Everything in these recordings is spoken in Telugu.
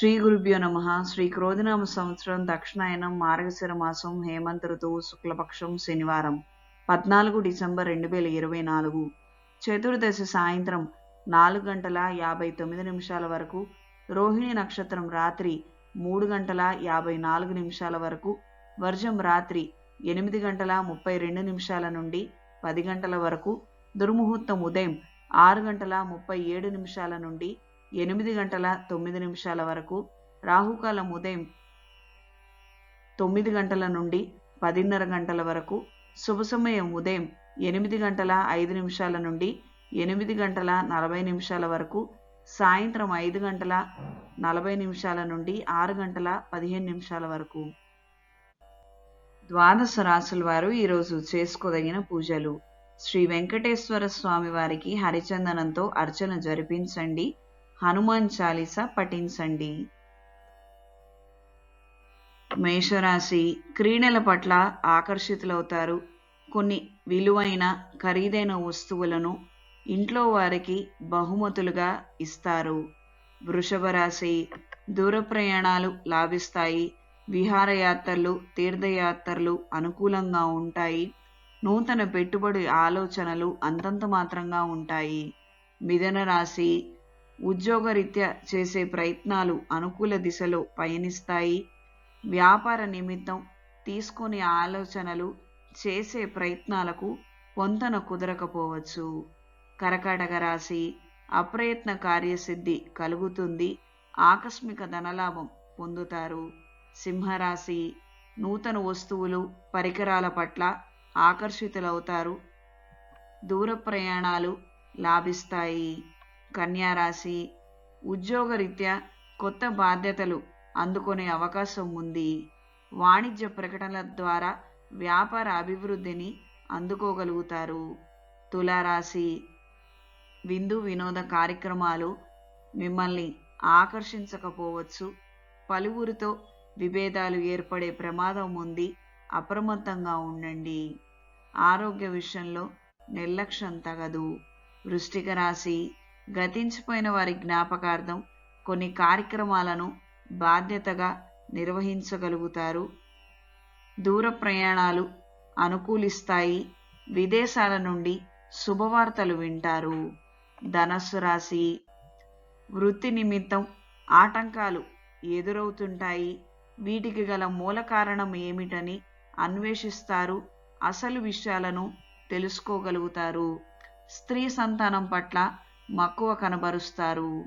శ్రీ గురుభ్యో నమ. శ్రీ క్రోధినామ సంవత్సరం దక్షిణాయనం మార్గశిర మాసం హేమంత ఋతువు శుక్లపక్షం శనివారం. పద్నాలుగు డిసెంబర్ రెండు వేల ఇరవై నాలుగు. చతుర్దశి సాయంత్రం నాలుగు గంటల యాభై తొమ్మిది నిమిషాల వరకు రోహిణి నక్షత్రం రాత్రి మూడు గంటల యాభై నాలుగు నిమిషాల వరకు వర్జం రాత్రి ఎనిమిది గంటల ముప్పై రెండు నిమిషాల నుండి పది గంటల వరకు దుర్ముహూర్తం ఉదయం ఆరు గంటల ముప్పై ఏడు నిమిషాల నుండి ఎనిమిది గంటల తొమ్మిది నిమిషాల వరకు రాహుకాలం ఉదయం తొమ్మిది గంటల నుండి పదిన్నర గంటల వరకు శుభ సమయం ఉదయం ఎనిమిది గంటల ఐదు నిమిషాల నుండి ఎనిమిది గంటల నలభై నిమిషాల వరకు సాయంత్రం ఐదు గంటల నలభై నిమిషాల నుండి ఆరు గంటల పదిహేను నిమిషాల వరకు. ద్వాదశ రాసుల వారు ఈరోజు చేసుకోదగిన పూజలు. శ్రీ వెంకటేశ్వర స్వామి వారికి హరిచందనంతో అర్చన జరిపించండి. హనుమాన్ చాలీస పఠించండి. మేషరాశి క్రీడల పట్ల ఆకర్షితులవుతారు. కొన్ని విలువైన ఖరీదైన వస్తువులను ఇంట్లో వారికి బహుమతులుగా ఇస్తారు. వృషభ రాశి దూర ప్రయాణాలు లాభిస్తాయి. విహారయాత్రలు తీర్థయాత్రలు అనుకూలంగా ఉంటాయి. నూతన పెట్టుబడి ఆలోచనలు అంతంత మాత్రంగా ఉంటాయి. మిథున రాశి ఉద్యోగరీత్యా చేసే ప్రయత్నాలు అనుకూల దిశలో పయనిస్తాయి. వ్యాపార నిమిత్తం తీసుకునే ఆలోచనలు చేసే ప్రయత్నాలకు పొంతన కుదరకపోవచ్చు. కరకాటక రాశి అప్రయత్న కార్యసిద్ధి కలుగుతుంది. ఆకస్మిక ధనలాభం పొందుతారు. సింహరాశి నూతన వస్తువులు పరికరాల పట్ల ఆకర్షితులవుతారు. దూర ప్రయాణాలు లాభిస్తాయి. కన్యారాశి ఉద్యోగరీత్యా కొత్త బాధ్యతలు అందుకునే అవకాశం ఉంది. వాణిజ్య ప్రకటనల ద్వారా వ్యాపార అభివృద్ధిని అందుకోగలుగుతారు. తులారాశి విందు వినోద కార్యక్రమాలు మిమ్మల్ని ఆకర్షించకపోవచ్చు. పలువురితో విభేదాలు ఏర్పడే ప్రమాదం ఉంది. అప్రమత్తంగా ఉండండి. ఆరోగ్య విషయంలో నిర్లక్ష్యం తగదు. వృష్టిక రాశి గతించిపోయిన వారి జ్ఞాపకార్థం కొన్ని కార్యక్రమాలను బాధ్యతగా నిర్వహించగలుగుతారు. దూర ప్రయాణాలు అనుకూలిస్తాయి. విదేశాల నుండి శుభవార్తలు వింటారు. ధనస్సు రాశి వృత్తి నిమిత్తం ఆటంకాలు ఎదురవుతుంటాయి. వీటికి గల మూల కారణం ఏమిటని అన్వేషిస్తారు. అసలు విషయాలను తెలుసుకోగలుగుతారు. స్త్రీ సంతానం పట్ల మక్కువ కనబరుస్తారు.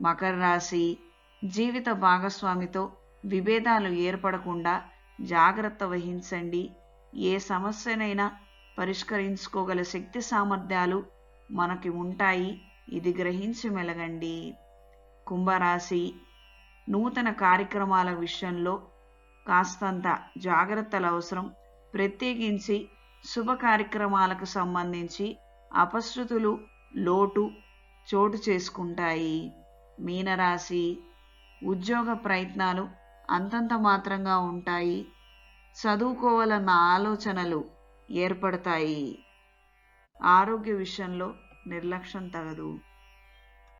మకర రాశి జీవిత భాగస్వామితో విభేదాలు ఏర్పడకుండా జాగ్రత్త వహించండి. ఏ సమస్యనైనా పరిష్కరించుకోగల శక్తి సామర్థ్యాలు మనకి ఉంటాయి. ఇది గ్రహించి మెలగండి. కుంభరాశి నూతన కార్యక్రమాల విషయంలో కాస్తంత జాగ్రత్తలు అవసరం. ప్రత్యేకించి శుభ కార్యక్రమాలకు సంబంధించి అపశృతులు లోటు చోటు చేసుకుంటాయి. మీనరాశి ఉద్యోగ ప్రయత్నాలు అంతంత మాత్రంగా ఉంటాయి. చదువుకోవాలన్న ఆలోచనలు ఏర్పడతాయి. ఆరోగ్య విషయంలో నిర్లక్ష్యం తగదు.